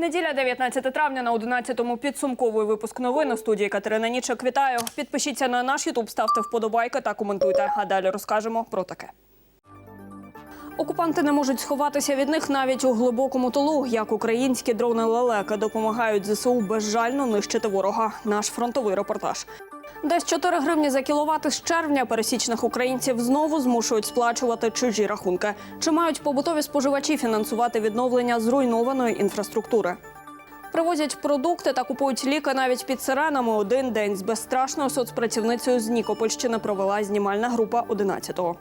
Неділя 19 травня на 11-му підсумковий випуск новин у студії Катерина Нічок. Вітаю. Підпишіться на наш Ютуб, ставте вподобайки та коментуйте. А далі розкажемо про таке. Окупанти не можуть сховатися від них навіть у глибокому тилу. Як українські дрони лелека допомагають ЗСУ безжально нищити ворога. Наш фронтовий репортаж. Десь 4 гривні за кіловат з червня пересічних українців знову змушують сплачувати чужі рахунки. Чи мають побутові споживачі фінансувати відновлення зруйнованої інфраструктури? Привозять продукти та купують ліки навіть під сиренами. Один день з безстрашною соцпрацівницею з Нікопольщини провела знімальна група 11-го.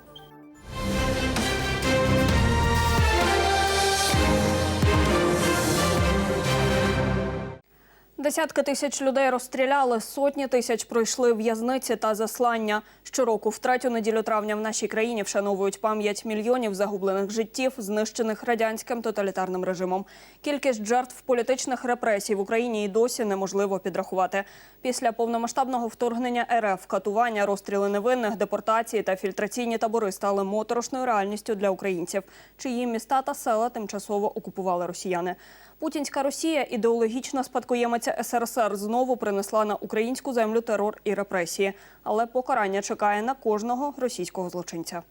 Десятки тисяч людей розстріляли, сотні тисяч пройшли в'язниці та заслання. Щороку, в третю неділю травня, в нашій країні вшановують пам'ять мільйонів загублених життів, знищених радянським тоталітарним режимом. Кількість жертв політичних репресій в Україні і досі неможливо підрахувати. Після повномасштабного вторгнення РФ катування, розстріли невинних, депортації та фільтраційні табори стали моторошною реальністю для українців, чиї міста та села тимчасово окупували росіяни. Путінська Росія, ідеологічна спадкоємиця СРСР, знову принесла на українську землю терор і репресії, але покарання чекає на кожного російського злочинця.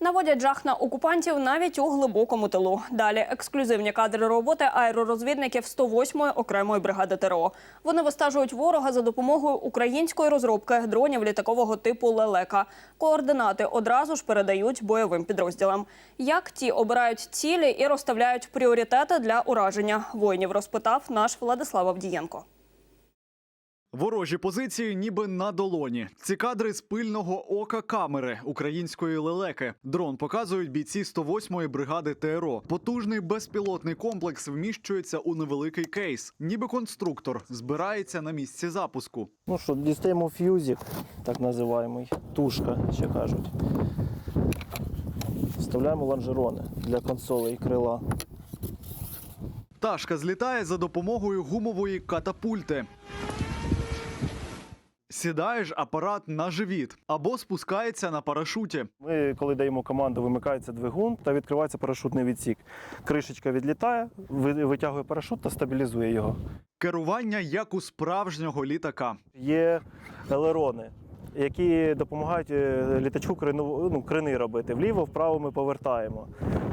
Наводять жах на окупантів навіть у глибокому тилу. Далі ексклюзивні кадри роботи аеророзвідників 108-ї окремої бригади ТРО. Вони вистежують ворога за допомогою української розробки дронів літакового типу Лелека. Координати одразу ж передають бойовим підрозділам. Як ті обирають цілі і розставляють пріоритети для ураження воїнів, розпитав наш Владислав Авдієнко. Ворожі позиції ніби на долоні. Ці кадри з пильного ока камери української лелеки. Дрон показують бійці 108-ї бригади ТРО. Потужний безпілотний комплекс вміщується у невеликий кейс, ніби конструктор збирається на місці запуску. Ну що, дістаємо ф'юзик, так називаємо, тушка, ще кажуть. Вставляємо лонжерони для консолей і крила. Пташка злітає за допомогою гумової катапульти. Сідаєш апарат на живіт або спускається на парашуті. Ми, коли даємо команду, вимикається двигун та відкривається парашутний відсік. Кришечка відлітає, витягує парашут та стабілізує його. Керування як у справжнього літака. Є елерони, які допомагають е, літачку крину, ну, крини робити. Вліво, вправо ми повертаємо.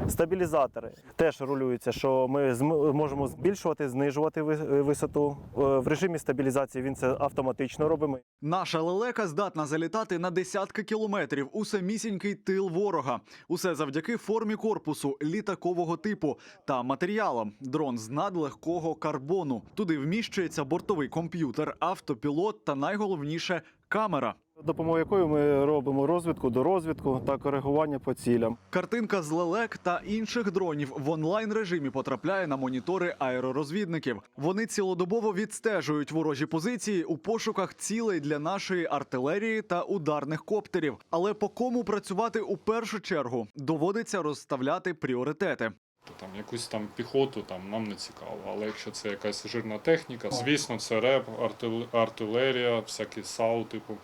Стабілізатори теж рулюються, що ми можемо збільшувати, знижувати ви- висоту. Е, В режимі стабілізації він це автоматично робимо. Наша лелека здатна залітати на десятки кілометрів у самісінький тил ворога. Усе завдяки формі корпусу літакового типу та матеріалам. Дрон з надлегкого карбону. Туди вміщується бортовий комп'ютер, автопілот та найголовніше камера. Допомогою якої ми робимо розвідку до розвідку та коригування по цілям. Картинка з лелек та інших дронів в онлайн режимі потрапляє на монітори аеророзвідників. Вони цілодобово відстежують ворожі позиції у пошуках цілей для нашої артилерії та ударних коптерів. Але по кому працювати у першу чергу доводиться розставляти пріоритети. Там якусь там піхоту там нам не цікаво. Але якщо це якась жирна техніка, звісно, це реп, артил- артилерія, всякі САУ, типу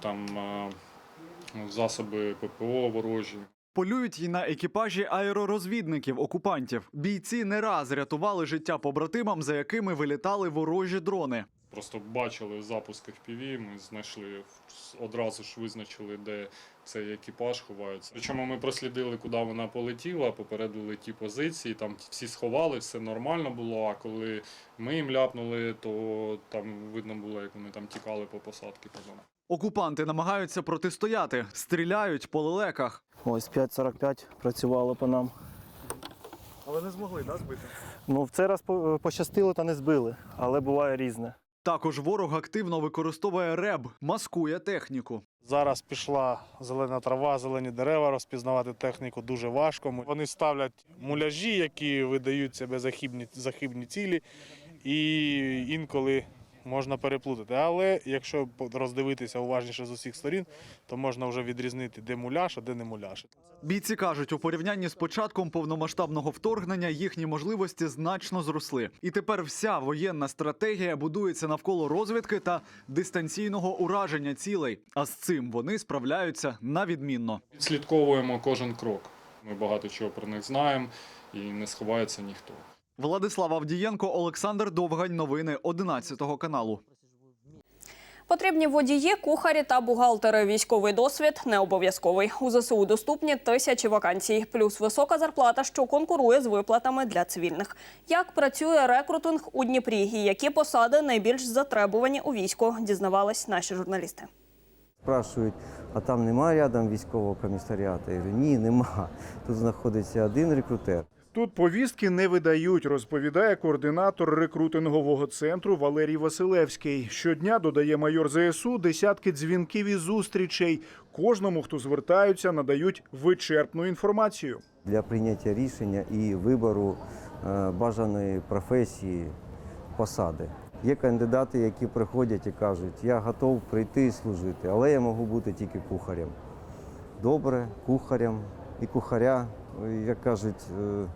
там е, засоби ППО ворожі. Полюють й на екіпажі аеророзвідників окупантів. Бійці не раз рятували життя побратимам, за якими вилітали ворожі дрони. Просто бачили запуск FPV, ми знайшли одразу ж визначили, де цей екіпаж ховається. Причому ми прослідили, куди вона полетіла, попередили ті позиції, там всі сховали, все нормально було. А коли ми їм ляпнули, то там видно було, як вони там тікали по посадці. Окупанти намагаються протистояти, стріляють по лелеках. Ось 5.45 працювало по нам. Але не змогли да, збити. Ну, в цей раз по- пощастило та не збили, але буває різне. Також ворог активно використовує РЕБ, маскує техніку. Зараз пішла зелена трава, зелені дерева. Розпізнавати техніку дуже важко. Вони ставлять муляжі, які видають себе за хибні, за хибні цілі, і інколи можна переплутати. Але якщо роздивитися уважніше з усіх сторін, то можна вже відрізнити, де муляж, а де не муляж. Бійці кажуть, у порівнянні з початком повномасштабного вторгнення їхні можливості значно зросли. І тепер вся воєнна стратегія будується навколо розвідки та дистанційного ураження цілей. А з цим вони справляються на відмінно. Відслідковуємо кожен крок. Ми багато чого про них знаємо і не сховається ніхто. Владислав Авдієнко, Олександр Довгань. Новини 11 каналу. Потрібні водії, кухарі та бухгалтери. Військовий досвід не обов'язковий. У ЗСУ доступні тисячі вакансій, плюс висока зарплата, що конкурує з виплатами для цивільних. Як працює рекрутинг у Дніпрі і які посади найбільш затребувані у війську, дізнавались наші журналісти. Спрашують, а там немає рядом військового комісаріату? Я говорю, ні, нема. Тут знаходиться один рекрутер. Тут повістки не видають, розповідає координатор рекрутингового центру Валерій Василевський. Щодня додає майор ЗСУ десятки дзвінків і зустрічей. Кожному, хто звертаються, надають вичерпну інформацію. Для прийняття рішення і вибору е, бажаної професії, посади. Є кандидати, які приходять і кажуть, я готов прийти і служити, але я можу бути тільки кухарем. Добре, кухарем і кухаря, як кажуть, е,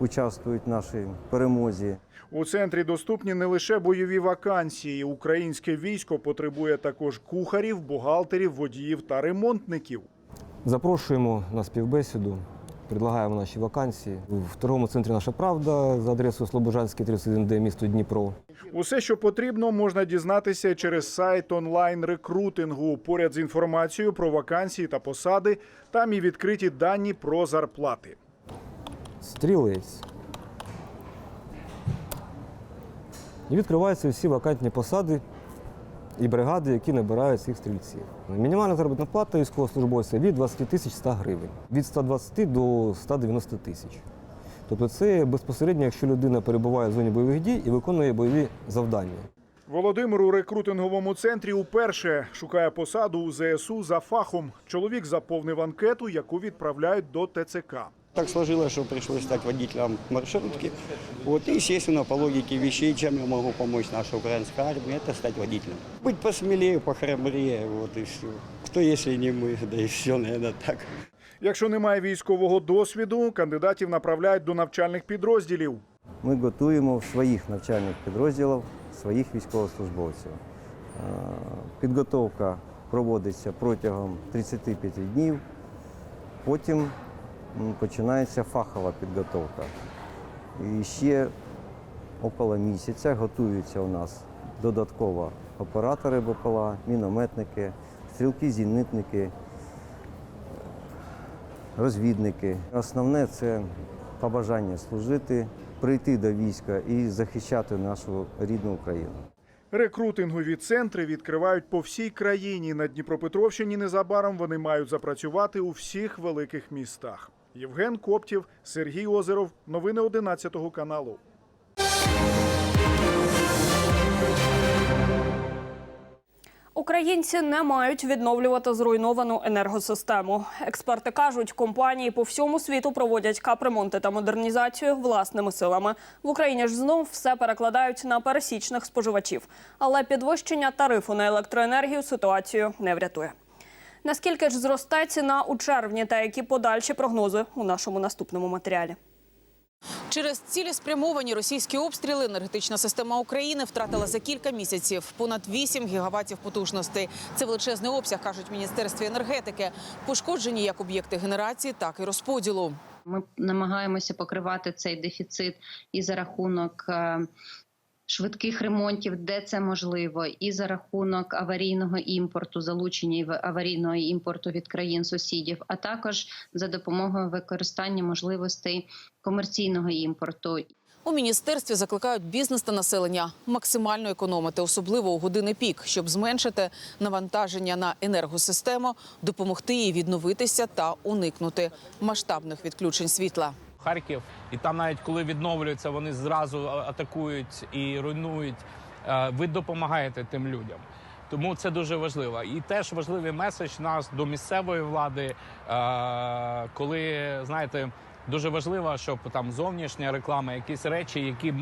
участвують в нашій перемозі. У центрі доступні не лише бойові вакансії. Українське військо потребує також кухарів, бухгалтерів, водіїв та ремонтників. Запрошуємо на співбесіду, предлагаємо наші вакансії. В торговому центрі Наша Правда за адресою Слобожанський 31Д, місто Дніпро. Усе, що потрібно, можна дізнатися через сайт онлайн рекрутингу. Поряд з інформацією про вакансії та посади, там і відкриті дані про зарплати. Стрілець. І відкриваються всі вакантні посади і бригади, які набирають цих стрільців. Мінімальна заробітна плата військовослужбовця від 20 тисяч 100 гривень, від 120 до 190 тисяч. Тобто це безпосередньо, якщо людина перебуває в зоні бойових дій і виконує бойові завдання. Володимир у рекрутинговому центрі уперше шукає посаду у ЗСУ за фахом. Чоловік заповнив анкету, яку відправляють до ТЦК. Так сложилось, что пришлось стать водителем маршрутки. Вот, и, естественно, по логике вещей, чем я могу помочь нашей украинской армии, это стать водителем. Быть посмелее, похрабрее, вот и все. Кто, если не мы, да и все, наверное, так. Якщо немає військового досвіду, кандидатів направляють до навчальних підрозділів. Ми готуємо в своїх навчальних підрозділах своїх військовослужбовців. Е, Підготовка проводиться протягом 35 днів. Потім м, починається фахова підготовка. І ще около місяця готуються у нас додатково оператори БПЛА, мінометники, стрілки-зенітники, розвідники. Основне це побажання служити, прийти до війська і захищати нашу рідну Україну. Рекрутингові центри відкривають по всій країні. На Дніпропетровщині незабаром вони мають запрацювати у всіх великих містах. Євген Коптів, Сергій Озеров. Новини 11 каналу. Українці не мають відновлювати зруйновану енергосистему. Експерти кажуть, компанії по всьому світу проводять капремонти та модернізацію власними силами. В Україні ж знов все перекладають на пересічних споживачів. Але підвищення тарифу на електроенергію ситуацію не врятує. Наскільки ж зросте ціна у червні та які подальші прогнози у нашому наступному матеріалі? Через цілеспрямовані російські обстріли енергетична система України втратила за кілька місяців понад 8 гігаватів потужностей. Це величезний обсяг, кажуть в міністерстві енергетики. Пошкоджені як об'єкти генерації, так і розподілу. Ми намагаємося покривати цей дефіцит і за рахунок е, швидких ремонтів, де це можливо, і за рахунок аварійного імпорту, залучення аварійного імпорту від країн сусідів, а також за допомогою використання можливостей комерційного імпорту. У міністерстві закликають бізнес та населення максимально економити, особливо у години пік, щоб зменшити навантаження на енергосистему, допомогти їй відновитися та уникнути масштабних відключень світла. Харків, і там навіть коли відновлюються, вони зразу атакують і руйнують. Е, Ви допомагаєте тим людям. Тому це дуже важливо. І теж важливий меседж нас до місцевої влади, е, коли знаєте, дуже важливо, щоб там зовнішня реклама, якісь речі, які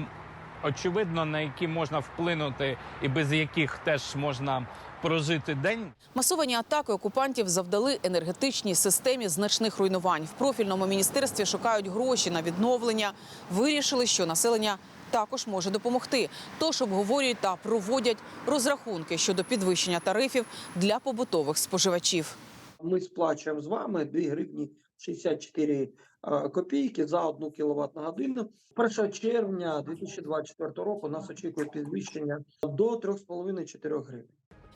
очевидно на які можна вплинути, і без яких теж можна прожити день. Масовані атаки окупантів завдали енергетичній системі значних руйнувань. В профільному міністерстві шукають гроші на відновлення. Вирішили, що населення також може допомогти. Тож обговорюють та проводять розрахунки щодо підвищення тарифів для побутових споживачів. Ми сплачуємо з вами 2 гривні 64 е, копійки за 1 кВт на годину. 1 червня 2024 року нас очікує підвищення до 3,5-4 гривень.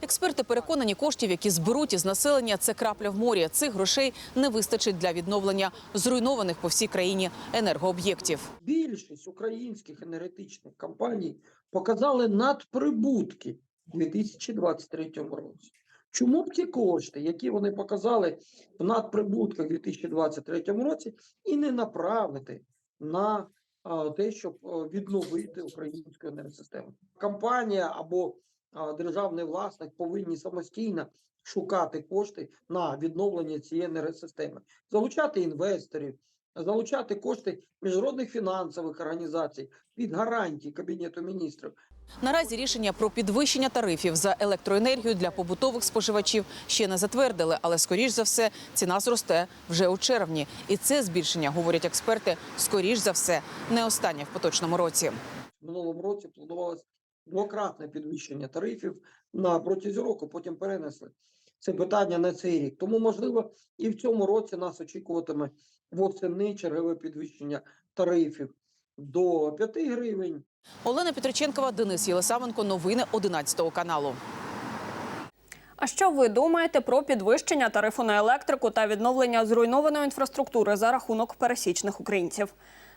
Експерти переконані, коштів, які зберуть із населення, це крапля в морі. Цих грошей не вистачить для відновлення зруйнованих по всій країні енергооб'єктів. Більшість українських енергетичних компаній показали надприбутки у 2023 році. Чому б ті кошти, які вони показали в надприбутках у 2023 році, і не направити на те, щоб відновити українську енергосистему? Компанія або державний власник повинні самостійно шукати кошти на відновлення цієї енергосистеми, залучати інвесторів, залучати кошти міжнародних фінансових організацій під гарантії Кабінету міністрів. Наразі рішення про підвищення тарифів за електроенергію для побутових споживачів ще не затвердили, але скоріш за все ціна зросте вже у червні. І це збільшення, говорять експерти, скоріш за все не останнє в поточному році. Минулому році планувалось двократне підвищення тарифів на протязі року, потім перенесли це питання на цей рік. Тому, можливо, і в цьому році нас очікуватиме восени чергове підвищення тарифів до 5 гривень. Олена Петриченкова, Денис Єлисавенко. Новини 11 каналу. А що ви думаєте про підвищення тарифу на електрику та відновлення зруйнованої інфраструктури за рахунок пересічних українців?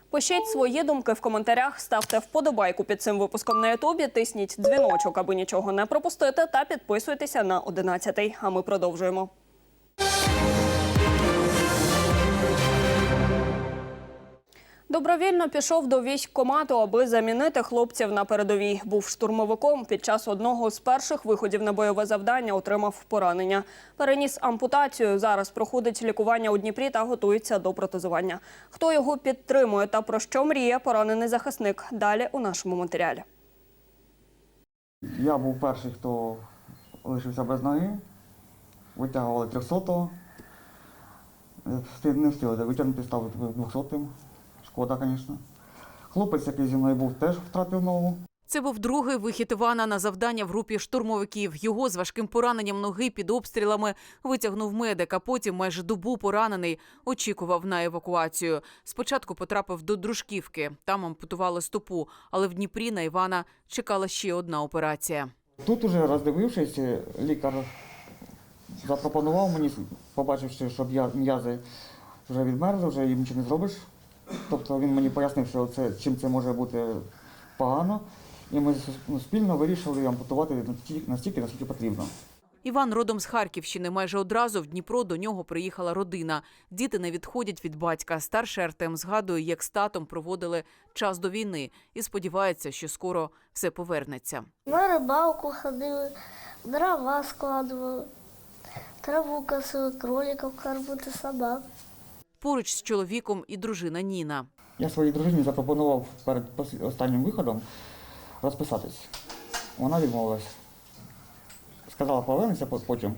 Пишіть свої думки в коментарях, ставте вподобайку під цим випуском на Ютубі, тисніть дзвіночок, аби нічого не пропустити, та підписуйтеся на 11. А ми продовжуємо. Добровільно пішов до військкомату, аби замінити хлопців на передовій. Був штурмовиком. Під час одного з перших виходів на бойове завдання отримав поранення. Переніс ампутацію. Зараз проходить лікування у Дніпрі та готується до протезування. Хто його підтримує та про що мріє поранений захисник? Далі у нашому матеріалі. Я був перший, хто лишився без ноги. Витягували 300-го. Не встигли витягнути, став 200-м. Шкода, звісно. Хлопець, який зі мною був, теж втратив ногу. Це був другий вихід Івана на завдання в групі штурмовиків. Його з важким пораненням ноги під обстрілами витягнув медик, а потім майже добу поранений очікував на евакуацію. Спочатку потрапив до Дружківки. Там ампутували стопу, але в Дніпрі на Івана чекала ще одна операція. Тут уже роздивившись, лікар запропонував мені, побачивши, що м'язи вже відмерзли, вже їм нічого не зробиш. Тобто він мені пояснив, що це, чим це може бути погано. І ми ну, спільно вирішили ампутувати настільки, настільки, наскільки потрібно. Іван родом з Харківщини. Майже одразу в Дніпро до нього приїхала родина. Діти не відходять від батька. Старший Артем згадує, як з татом проводили час до війни і сподівається, що скоро все повернеться. На рибалку ходили, дрова складували, траву косили, кроликів кормити собак. Поруч з чоловіком і дружина Ніна. Я своїй дружині запропонував перед останнім виходом розписатись. Вона відмовилась. Сказала, повернеться потім.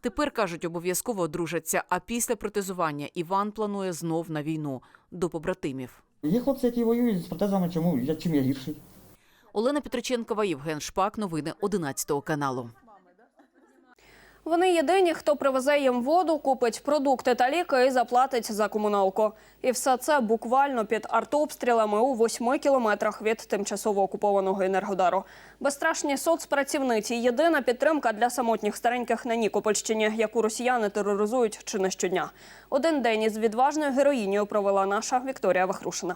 Тепер кажуть, обов'язково одружаться. А після протезування Іван планує знов на війну до побратимів. Є хлопці, які воюють з протезами, чому я чим я гірший. Олена Петриченкова, Євген Шпак. Новини 11 каналу. Вони єдині, хто привезе їм воду, купить продукти та ліки і заплатить за комуналку. І все це буквально під артобстрілами у восьми кілометрах від тимчасово окупованого енергодару. Безстрашні соцпрацівниці єдина підтримка для самотніх стареньких на Нікопольщині, яку росіяни тероризують чи не щодня. Один день із відважною героїнею провела наша Вікторія Вахрушина.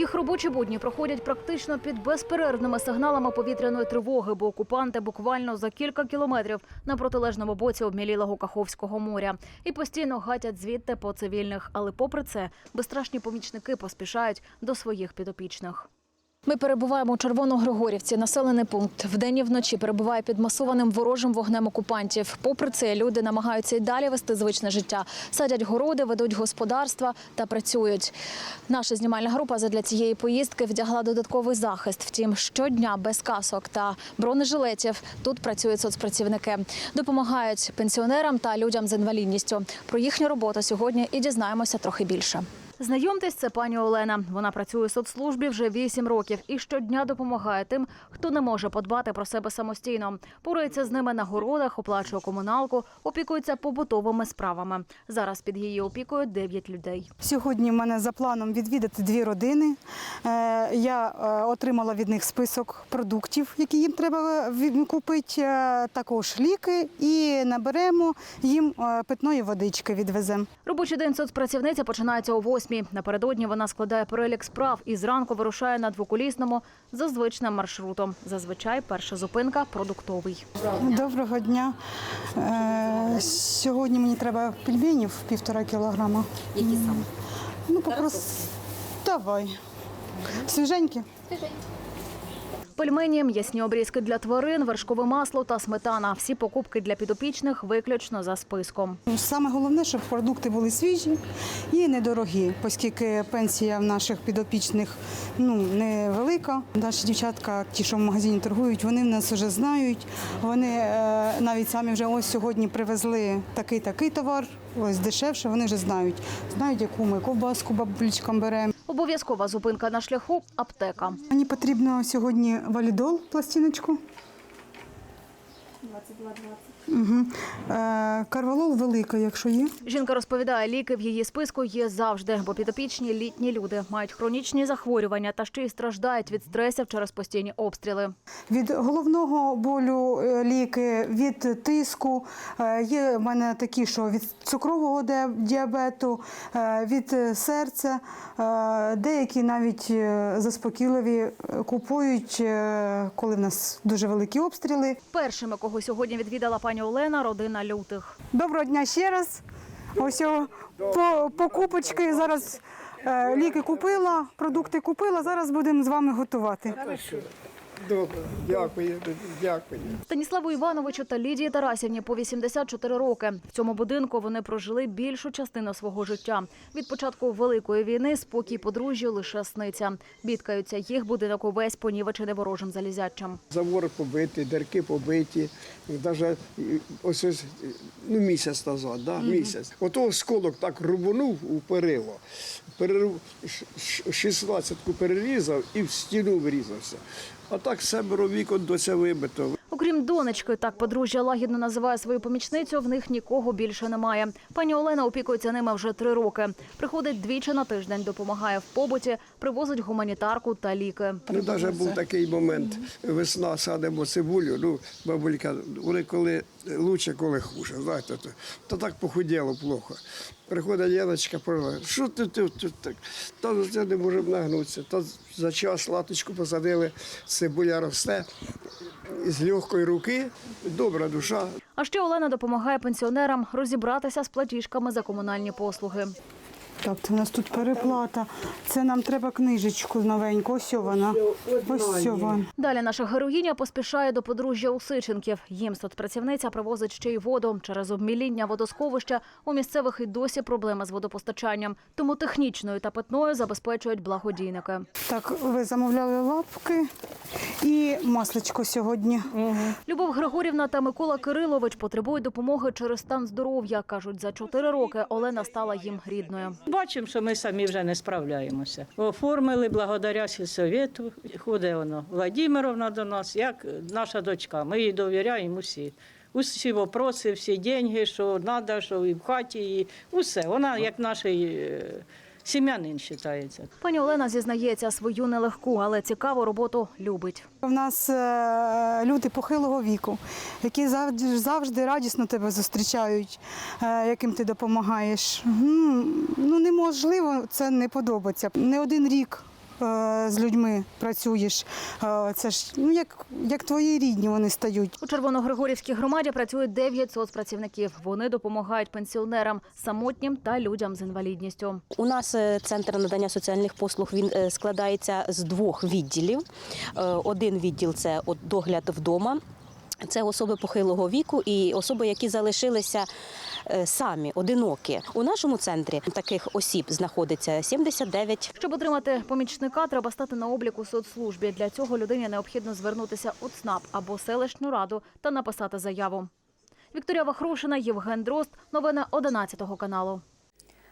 Їх робочі будні проходять практично під безперервними сигналами повітряної тривоги, бо окупанти буквально за кілька кілометрів на протилежному боці обмілілого Каховського моря і постійно гатять звідти по цивільних. Але попри це, безстрашні помічники поспішають до своїх підопічних. Ми перебуваємо у Червоногригорівці. Населений пункт вдень і вночі перебуває під масованим ворожим вогнем окупантів. Попри це, люди намагаються й далі вести звичне життя. Садять городи, ведуть господарства та працюють. Наша знімальна група задля цієї поїздки вдягла додатковий захист. Втім, щодня без касок та бронежилетів тут працюють соцпрацівники. Допомагають пенсіонерам та людям з інвалідністю. Про їхню роботу сьогодні і дізнаємося трохи більше. Знайомтесь, це пані Олена. Вона працює у соцслужбі вже 8 років і щодня допомагає тим, хто не може подбати про себе самостійно. Порується з ними на городах, оплачує комуналку, опікується побутовими справами. Зараз під її опікою 9 людей. Сьогодні в мене за планом відвідати дві родини. Е, Я е, отримала від них список продуктів, які їм треба від- купити, е, також ліки, і наберемо їм е, питної водички відвеземо. Робочий день соцпрацівниця починається о 8. Напередодні вона складає перелік справ і зранку вирушає на двоколісному за звичним маршрутом. Зазвичай перша зупинка продуктовий. Доброго дня. Е, Сьогодні мені треба пельменів півтора кілограма. Які саме? Ну, попрос... Давай. Свіженькі? Пельмені, м'ясні обрізки для тварин, вершкове масло та сметана. Всі покупки для підопічних виключно за списком. Саме головне, щоб продукти були свіжі і недорогі, оскільки пенсія в наших підопічних ну, невелика. Наші дівчатка, ті, що в магазині торгують, вони в нас вже знають. Вони е, навіть самі вже ось сьогодні привезли такий такий товар, ось дешевше, вони вже знають. Знають, яку ми ковбаску бабулечкам беремо. Обов'язкова зупинка на шляху аптека. Мені потрібно сьогодні валідол, пластиночку. 22-20. Угу. Е, карвалол велика, якщо є. Жінка розповідає, ліки в її списку є завжди, бо підопічні літні люди мають хронічні захворювання та ще й страждають від стресів через постійні обстріли. Від головного болю е, ліки, від тиску. Е, Є в мене такі, що від цукрового діабету, е, від серця. Деякі навіть заспокійливі купують, коли в нас дуже великі обстріли. Першими, кого сьогодні відвідала пані Олена, родина лютих. Доброго дня ще раз. Ось по, покупочки. Зараз е, ліки купила, продукти купила. Зараз будемо з вами готувати. Добре, дякую, дякую. Станіславу Івановичу та Лідії Тарасівні по 84 роки. В цьому будинку вони прожили більшу частину свого життя. Від початку великої війни спокій подружжю лише сниться. Бідкаються їх будинок увесь понівечений ворожим залізячим. Завори побиті, дірки побиті. Навіть ось ось ну, місяць назад, да? місяць. Ото осколок так рубанув у перило. Перерив, 16-ку перерізав і в стіну врізався. А так семеро вікон до вибито. Окрім донечки, так подружжя лагідно називає свою помічницю. В них нікого більше немає. Пані Олена опікується ними вже три роки. Приходить двічі на тиждень, допомагає в побуті, привозить гуманітарку та ліки. Ну, навіть був такий момент, весна садимо цибулю, ну, бабулька, вони коли лучше, коли хуже, знаєте, то, то так похуділо плохо. Приходить Яночка, пожила, що ти ти, так? Та це не можемо нагнутися. Та за час латочку посадили, цибуля росте, з легкої руки, добра душа, А ще Олена допомагає пенсіонерам розібратися з платіжками за комунальні послуги. Так, це у нас тут переплата. Це нам треба книжечку новеньку. Ось вона. Ось вона. Далі наша героїня поспішає до подружжя Усиченків. Їм соцпрацівниця привозить ще й воду. Через обміління водосховища у місцевих і досі проблеми з водопостачанням. Тому технічною та питною забезпечують благодійники. Так, ви замовляли лапки і масличко сьогодні. Любов Григорівна та Микола Кирилович потребують допомоги через стан здоров'я. кажуть, за чотири роки Олена стала їм рідною. Бачимо, що ми самі вже не справляємося. Оформили благодаря сільсовету. Ходить воно Владимировна до нас, як наша дочка. Ми їй довіряємо усі. Усі вопроси, всі деньги, що треба, що і в хаті, і усе. Вона як наш е, сім'янин вважається. Пані Олена зізнається свою нелегку, але цікаву роботу любить. У нас е, люди похилого віку, які завжди, завжди радісно тебе зустрічають, е, яким ти допомагаєш. Ну неможливо це не подобається. Не один рік. Е, З людьми працюєш, Е, це ж ну як, як твої рідні вони стають. У Червоногригорівській громаді працює 9 соцпрацівників. Вони допомагають пенсіонерам, самотнім та людям з інвалідністю. У нас е, центр надання соціальних послуг він складається з двох відділів. Один відділ це от догляд вдома. Це особи похилого віку і особи, які залишилися е, самі, одинокі. У нашому центрі таких осіб знаходиться 79. Щоб отримати помічника, треба стати на обліку соцслужбі. Для цього людині необхідно звернутися у ЦНАП або селищну раду та написати заяву. Вікторія Вахрушина, Євген Дрозд. Новини 11 каналу.